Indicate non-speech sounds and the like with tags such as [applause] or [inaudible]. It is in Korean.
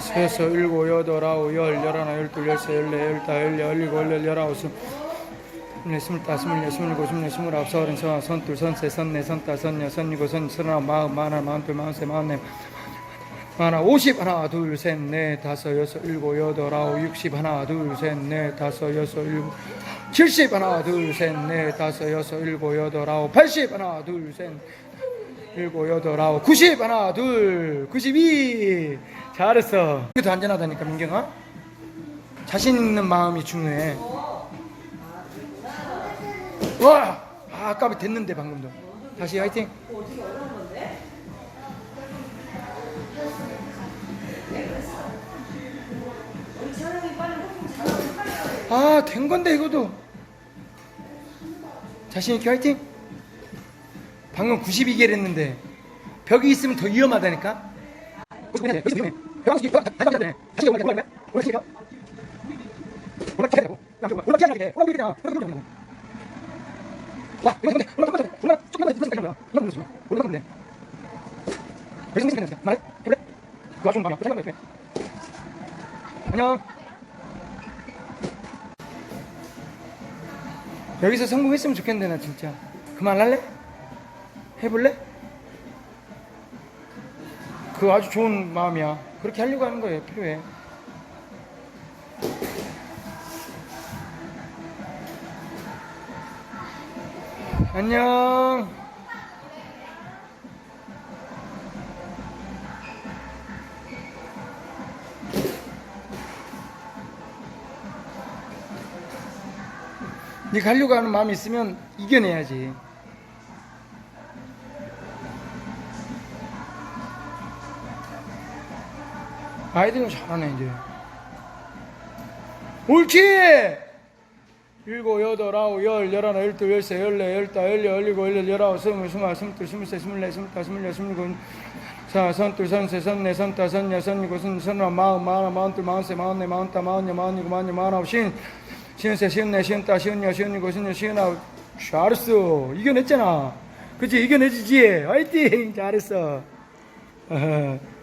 세서 일곱, 여덟, 아홉, 열, 열하나, 열둘, 열세, 열네, 열다, 열네, 열일곱, 열여 열아홉, 스물네 스물다, 스물네, 스물일곱, 스물여, 스물아홉, 서른, 서른, 선둘, 선세, 선네, 선다, 선여, 선이고, 선, 서른아, 마흔, 마흔, 마흔둘, 마흔세, 마흔네, 하나, 오십, 하나, 둘, 셋, 넷, 다섯, 여섯, 일곱, 여덟, 아홉, 육십, 하나, 둘, 셋, 넷, 다섯, 여섯, 일곱, 칠십, 하나, 둘, 셋, 넷, 다섯, 여섯, 일곱, 여덟, 아홉, 팔십, 하나, 둘, 셋, 일곱, 여덟, 아홉, 구십, 하나, 둘, 구십이. 잘했어. 이게 더 안전하다니까, 민경아. 자신 있는 마음이 중요해. 와! 아, 아까 됐는데, 방금도. 다시 화이팅. 아, 된 건데, 이거도. 자신있게 화이팅! 방금 92개를 했는데 벽이 있으면 더 위험하다니까. 안녕. 여기서 성공했으면 좋겠는데 나 진짜 그만할래? 해볼래? 그 아주 좋은 마음이야. 그렇게 하려고 하는 거예요. 필요해. 안녕. 네가 하려고 하는 마음이 있으면 이겨내야지. 아이들은 잘하네 이제. 옳지! 일곱 여덟 아홉 열 열하나 열둘 열세 열네 열다 열여 열일곱 열여 열아홉 스물 스물 스물둘 스물세 스물네 스물다 스물여 스물일곱 사 선둘 선세 선네 선다 선여 선일곱 선 선하 마흔 마흔 마흔둘 마흔세 마흔네 마흔다 마흔여 마흔일곱 마흔여 마흔아홉 신 신세 신네 신다 신여 신일곱 신여 신아홉. 잘했어. 이겨냈잖아. 그치? 이겨내지지? 화이팅! 잘했어. [laughs]